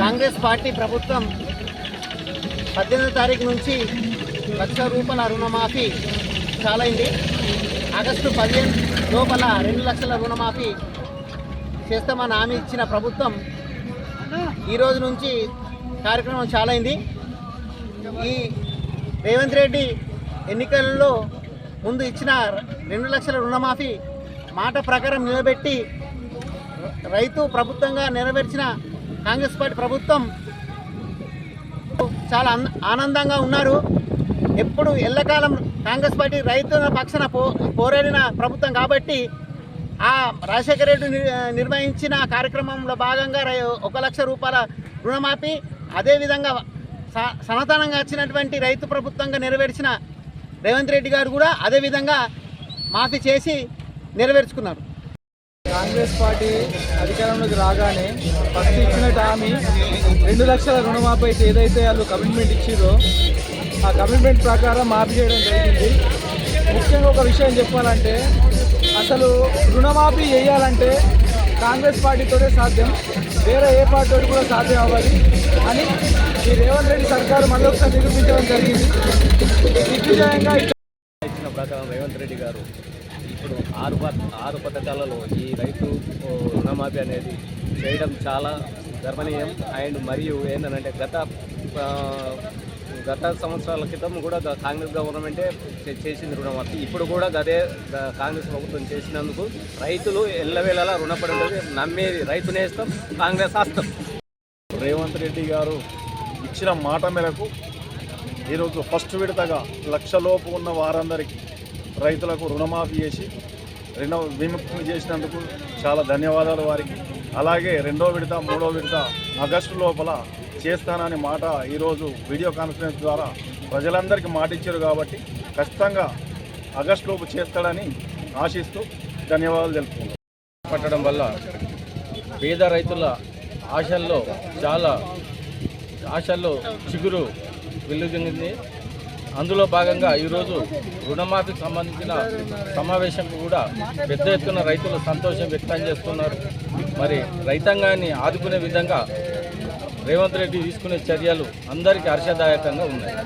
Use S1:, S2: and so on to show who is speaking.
S1: Congress party ప్రభుత్వం పద్దెనిమిది తారీఖు నుంచి లక్ష రూపాయల రుణమాఫీ చాలైంది. ఆగస్టు పదిహేను లోపల రెండు లక్షల రుణమాఫీ చేస్తామని హామీ ఇచ్చిన ప్రభుత్వం ఈ రోజు నుంచి కార్యక్రమం చాలైంది. ఈ రేవంత్ రెడ్డి ఎన్నికలలో ముందు ఇచ్చిన రెండు లక్షల రుణమాఫీ మాట ప్రకారం నిలబెట్టి రైతు ప్రభుత్వంగా నెరవేర్చిన కాంగ్రెస్ పార్టీ ప్రభుత్వం చాలా ఆనందంగా ఉన్నారు. ఎప్పుడు ఎల్లకాలం కాంగ్రెస్ పార్టీ రైతుల పక్షాన పో పోరాడిన ప్రభుత్వం కాబట్టి ఆ రాజశేఖర రెడ్డి నిర్వహించిన కార్యక్రమంలో భాగంగా రై- ఒక లక్ష రూపాయల రుణమాఫీ అదేవిధంగా స- సనాతనంగా వచ్చినటువంటి రైతు ప్రభుత్వంగా నెరవేర్చిన రేవంత్ రెడ్డి గారు కూడా అదేవిధంగా మాఫీ చేసి నెరవేర్చుకున్నారు.
S2: కాంగ్రెస్ పార్టీ అధికారంలోకి రాగానే ఫస్ట్ ఇచ్చిన హామీ రెండు లక్షల రుణమాఫీ ఏదైతే వాళ్ళు కమిట్మెంట్ ఇచ్చిరో ఆ కమిట్మెంట్ ప్రకారం మాఫీ చేయడం జరిగింది. ముఖ్యంగా ఒక విషయం చెప్పాలంటే అసలు రుణమాఫీ చేయాలంటే కాంగ్రెస్ పార్టీతోనే సాధ్యం వేరే ఏ పార్టీతో కూడా సాధ్యం అవ్వాలి అని ఈ రేవంత్ రెడ్డి సర్కారు మళ్ళీ ఒకసారి నిరూపించడం జరిగింది. దిగ్విజయంగా
S3: ఇచ్చిన ప్రకారం రేవంత్ రెడ్డి గారు ఇప్పుడు ఆరు ప- ఆరు పథకాలలో ఈ రైతు రుణమాఫీ అనేది చేయడం చాలా గర్వనీయం. అండ్ మరియు ఏంటంటే గత గత సంవత్సరాల క్రితం కూడా కాంగ్రెస్ గవర్నమెంటే చేసింది రుణమాఫీ. ఇప్పుడు కూడా అదే కాంగ్రెస్ ప్రభుత్వం చేసినందుకు రైతులు ఎల్లవేళలా రుణపడి ఉంటుంది నమ్మేది రైతు నేస్తం కాంగ్రెస్ ఆస్తాం.
S4: రేవంత్ రెడ్డి గారు ఇచ్చిన మాట మేరకు ఈరోజు ఫస్ట్ విడతగా లక్షలోపు ఉన్న వారందరికీ రైతులకు రుణమాఫీ చేసి రెండవ విముక్తి చేసినందుకు చాలా ధన్యవాదాలు వారికి. అలాగే రెండో విడత మూడో విడత ఆగస్టు లోపల చేస్తానని మాట ఈరోజు వీడియో కాన్ఫరెన్స్ ద్వారా ప్రజలందరికీ మాట ఇచ్చారు కాబట్టి ఖచ్చితంగా ఆగస్టు లోపు చేస్తాడని ఆశిస్తూ ధన్యవాదాలు తెలుపుతున్నాను
S5: పట్టడం వల్ల పేద రైతుల ఆశల్లో చాలా ఆశల్లో చిగురు వెలుగుతుంది. అందులో భాగంగా ఈరోజు రుణమాఫీకి సంబంధించిన సమావేశం కూడా పెద్ద ఎత్తున రైతులు సంతోషం వ్యక్తం చేస్తున్నారు. మరి రైతాంగాన్ని ఆదుకునే విధంగా రేవంత్ రెడ్డి తీసుకునే చర్యలు అందరికీ హర్షదాయకంగా ఉన్నాయి.